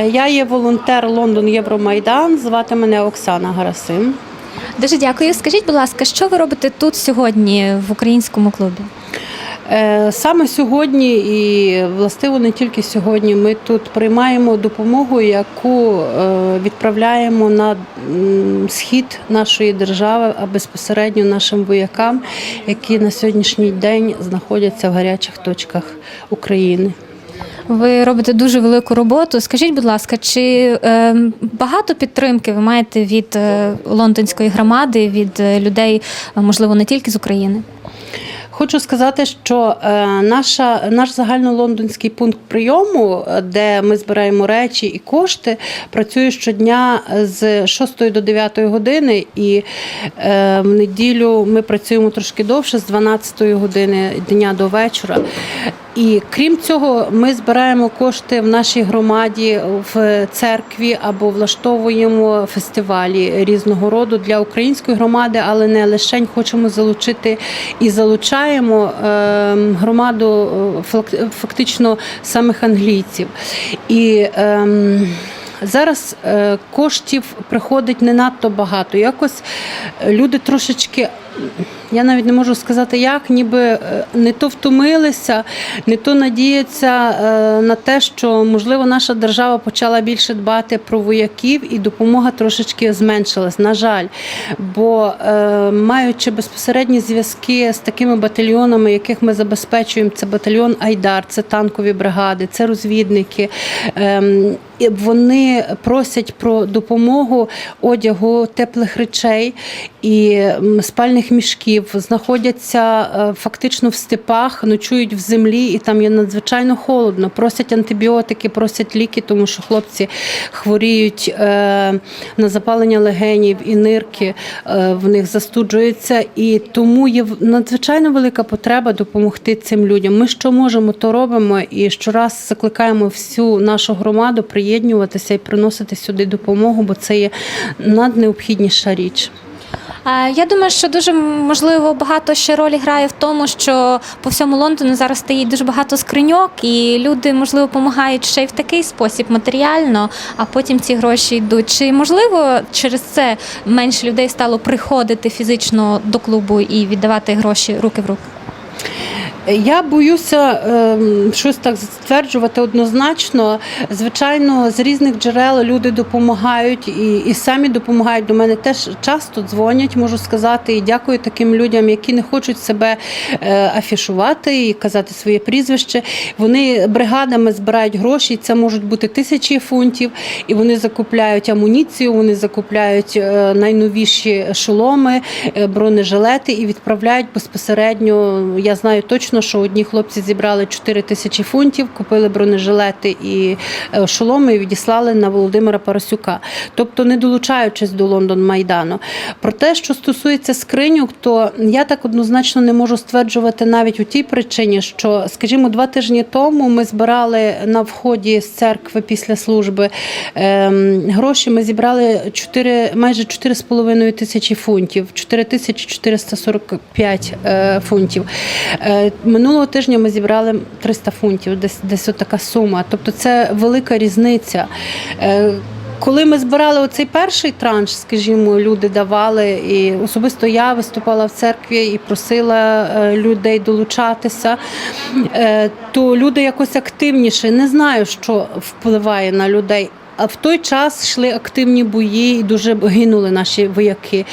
Е, Я є волонтер Лондон Євромайдан. Звати мене Оксана Гарасим. Дуже дякую. Скажіть, будь ласка, що ви робите тут сьогодні в українському клубі? Е, Саме сьогодні, і властиво не тільки сьогодні, ми тут приймаємо допомогу, яку е, відправляємо на схід нашої держави, а безпосередньо нашим воякам, які на сьогоднішній день знаходяться в гарячих точках України. Ви робите дуже велику роботу. Скажіть, будь ласка, чи е, багато підтримки ви маєте від е, лондонської громади, від е, людей, е, можливо, не тільки з України? Хочу сказати, що е, наша, наш загальнолондонський пункт прийому, е, де ми збираємо речі і кошти, працює щодня з 6 до 9 години, і в неділю ми працюємо трошки довше, з 12 години дня до вечора. І крім цього, ми збираємо кошти в нашій громаді в церкві або влаштовуємо фестивалі різного роду для української громади, але не лише хочемо залучити і залучаємо е, громаду е, фактично самих англійців. І ем, Зараз е, коштів приходить не надто багато. Якось е, люди трошечки, я навіть не можу сказати як, ніби е, не то втомилися, не то надіються е, на те, що можливо наша держава почала більше дбати про вояків і допомога трошечки зменшилась. На жаль, бо е, маючи безпосередні зв'язки з такими батальйонами, яких ми забезпечуємо, це батальйон Айдар, це танкові бригади, це розвідники. ем, Вони просять про допомогу одягу, теплих речей і спальних мішків. Знаходяться е, фактично в степах, ночують в землі, і там є надзвичайно холодно. Просять антибіотики, просять ліки, тому що хлопці хворіють е, на запалення легенів і нирки е, в них застуджуються. І тому є надзвичайно велика потреба допомогти цим людям. Ми що можемо, то робимо. І щораз закликаємо всю нашу громаду приєднуватися і приносити сюди допомогу, бо це є наднеобхідніша річ. Я думаю, що дуже можливо багато ще ролі грає в тому, що по всьому Лондону зараз стоїть дуже багато скриньок, і люди, можливо, допомагають ще й в такий спосіб матеріально, а потім ці гроші йдуть. Чи можливо через це менше людей стало приходити фізично до клубу і віддавати гроші руки в руки? Я боюся ем, щось так стверджувати однозначно. Звичайно, з різних джерел люди допомагають і, і самі допомагають. До мене теж часто дзвонять, можу сказати, і дякую таким людям, які не хочуть себе е, афішувати і казати своє прізвище. Вони бригадами збирають гроші. і Це можуть бути тисячі фунтів, і вони закупляють амуніцію, вони закупляють е, найновіші шоломи, е, бронежилети і відправляють безпосередньо. Я знаю точно, що одні хлопці зібрали 4 тисячі фунтів, купили бронежилети і е, шоломи і відіслали на Володимира Парасюка, тобто не долучаючись до Лондон Майдану. Про те, що стосується скриньок, то я так однозначно не можу стверджувати навіть у тій причині, що, скажімо, два тижні тому ми збирали на вході з церкви після служби ем, гроші. Ми зібрали 4, майже 4,5 тисячі фунтів, 4 тисячі 445 е, фунтів. Минулого тижня ми зібрали 300 фунтів, десь десь така сума. Тобто це велика різниця. Е, Коли ми збирали оцей перший транш, скажімо, люди давали, і особисто я виступала в церкві і просила е, людей долучатися, е, то люди якось активніше. Не знаю, що впливає на людей. А в той час йшли активні бої і дуже гинули наші вояки.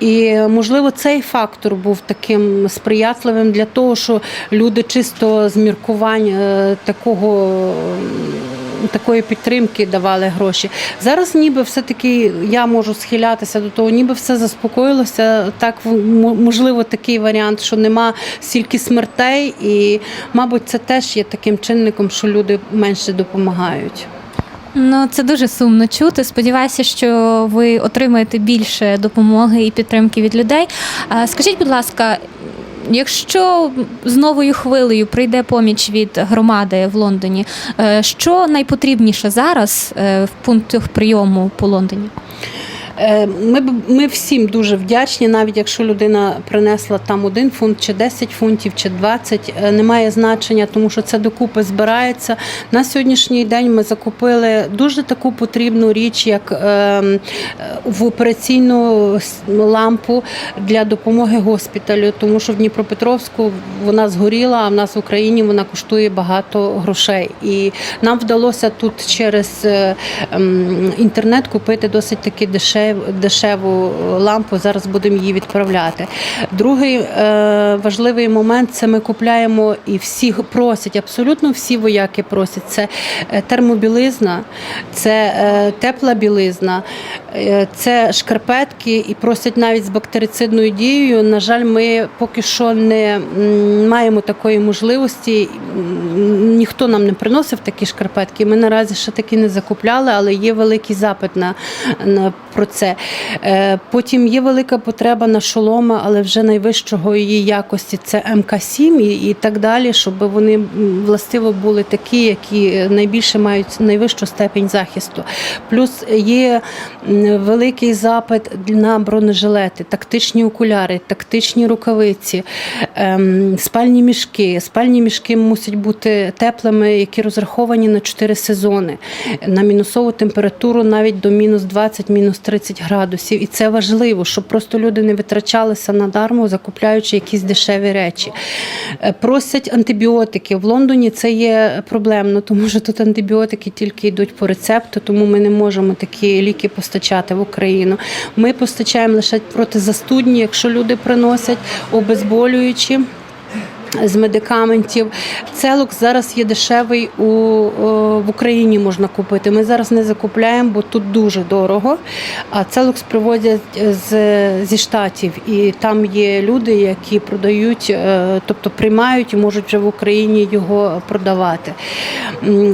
І можливо цей фактор був таким сприятливим для того, що люди чисто з міркувань е, такого. Такої підтримки давали гроші. Зараз ніби все-таки я можу схилятися до того, ніби все заспокоїлося. Так можливо такий варіант, що нема стільки смертей, і, мабуть, це теж є таким чинником, що люди менше допомагають. Ну, це дуже сумно чути. Сподіваюся, що ви отримаєте більше допомоги і підтримки від людей. Скажіть, будь ласка, якщо з новою хвилею прийде поміч від громади в Лондоні, е, що найпотрібніше зараз е, в пунктах прийому по Лондоні? Е, Ми, б- ми всім дуже вдячні, навіть якщо людина принесла там один фунт, чи 10 фунтів, чи 20, е, немає значення, тому що це докупи збирається. На сьогоднішній день ми закупили дуже таку потрібну річ, як е, в операційну лампу для допомоги госпіталю, тому що в Дніпропетровську вона згоріла, а в нас в Україні вона коштує багато грошей. І нам вдалося тут через інтернет купити досить таки дешев, дешеву лампу. Зараз будемо її відправляти. Другий е, важливий момент це ми купляємо і всі просять, абсолютно всі вояки просять. Це е, термобілизна, це е, тепла білизна, це шкарпетки і просять навіть з бактерицидною дією. На жаль, ми поки що не маємо такої можливості. Ніхто нам не приносив такі шкарпетки. Ми наразі ще такі не закупляли, але є великий запит на, на про це. Е, Потім є велика потреба на шоломи, але вже найвищого її якості це МК7 і, так далі, щоб вони властиво були такі, які найбільше мають найвищу степень захисту. Плюс є великий запит на бронежилети, тактичні окуляри, тактичні рукавиці, ем, спальні мішки. Спальні мішки мусять бути теплими, які розраховані на 4 сезони, на мінусову температуру навіть до мінус 20, мінус 30 градусів. І це важливо, щоб просто люди не витрачалися на дарму, закупляючи якісь дешеві речі. Е, Просять антибіотики. В Лондоні це є проблемно, тому що тут антибіотики тільки йдуть по рецепту, тому ми не можемо такі ліки постачати в Україну. Ми постачаємо лише протизастудні, якщо люди приносять обезболюючі. З медикаментів целокс зараз є дешевий у в Україні можна купити. Ми зараз не закупляємо, бо тут дуже дорого. А целокс привозять з, зі штатів, і там є люди, які продають, е, тобто приймають і можуть вже в Україні його продавати.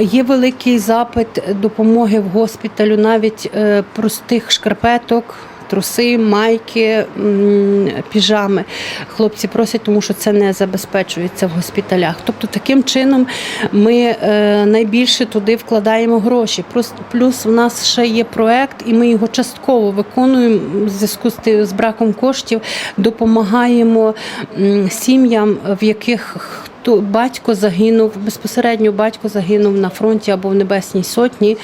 Є великий запит допомоги в госпіталю, навіть е, простих шкарпеток. Труси, майки, піжами. Хлопці просять, тому що це не забезпечується в госпіталях. Тобто таким чином ми е, найбільше туди вкладаємо гроші. Плюс в нас ще є проект, і ми його частково виконуємо в зв'язку з браком коштів, допомагаємо сім'ям, в яких хто батько загинув безпосередньо батько загинув на фронті або в Небесній Сотні,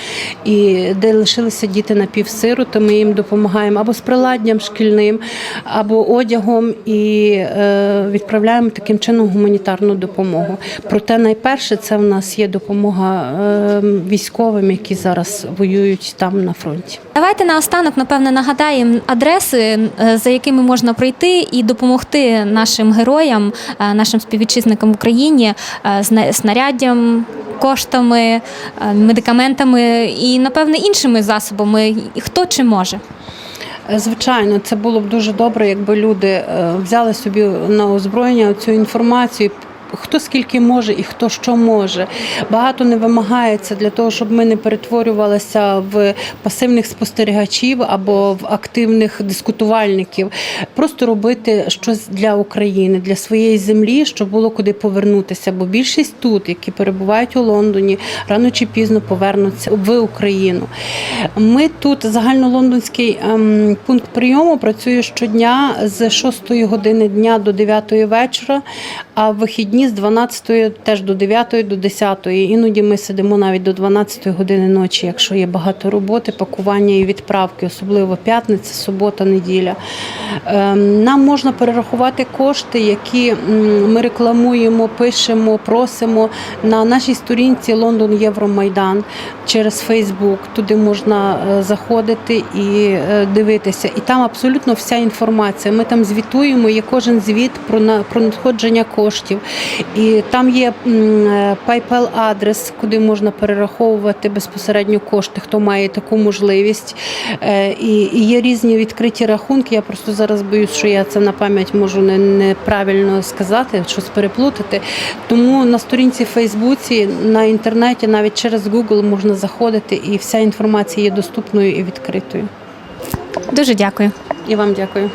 і де лишилися діти напівсироти, ми їм допомагаємо або з приладдям шкільним, або одягом, і е, відправляємо таким чином гуманітарну допомогу. Проте найперше це в нас є допомога е, військовим, які зараз воюють там на фронті. Давайте наостанок, напевне, нагадаємо адреси, е, за якими можна прийти і допомогти нашим героям, е, нашим співвітчизникам в Україні зна- снаряддям, коштами, е, медикаментами і, напевне, іншими засобами. Хто чи може? Е, Звичайно, це було б дуже добре, якби люди е, взяли собі на озброєння цю інформацію. Хто скільки може і хто що може. Багато не вимагається для того, щоб ми не перетворювалися в пасивних спостерігачів або в активних дискутувальників. Просто робити щось для України, для своєї землі, щоб було куди повернутися. Бо більшість тут, які перебувають у Лондоні, рано чи пізно повернуться в Україну. Ми тут загальнолондонський ем, пункт прийому працює щодня з 6 години дня до 9 вечора, а в вихідні з 12 теж до 9 до 10. Іноді ми сидимо навіть до 12 години ночі, якщо є багато роботи, пакування і відправки, особливо п'ятниця, субота, неділя. Ем, Нам можна перерахувати кошти, які ми рекламуємо, пишемо, просимо на нашій сторінці Лондон Євромайдан через Фейсбук. Туди можна е, заходити і е, дивитися. І там абсолютно вся інформація. Ми там звітуємо, є кожен звіт про надходження коштів. І там є е, PayPal адрес, куди можна перераховувати безпосередньо кошти, хто має таку можливість. Е, І, є різні відкриті рахунки. Я просто зараз боюсь, що я це на пам'ять можу неправильно сказати, щось переплутати. Тому на сторінці Фейсбуці, на інтернеті, навіть через Google можна заходити, і вся інформація є доступною і відкритою. Дуже дякую. І вам дякую.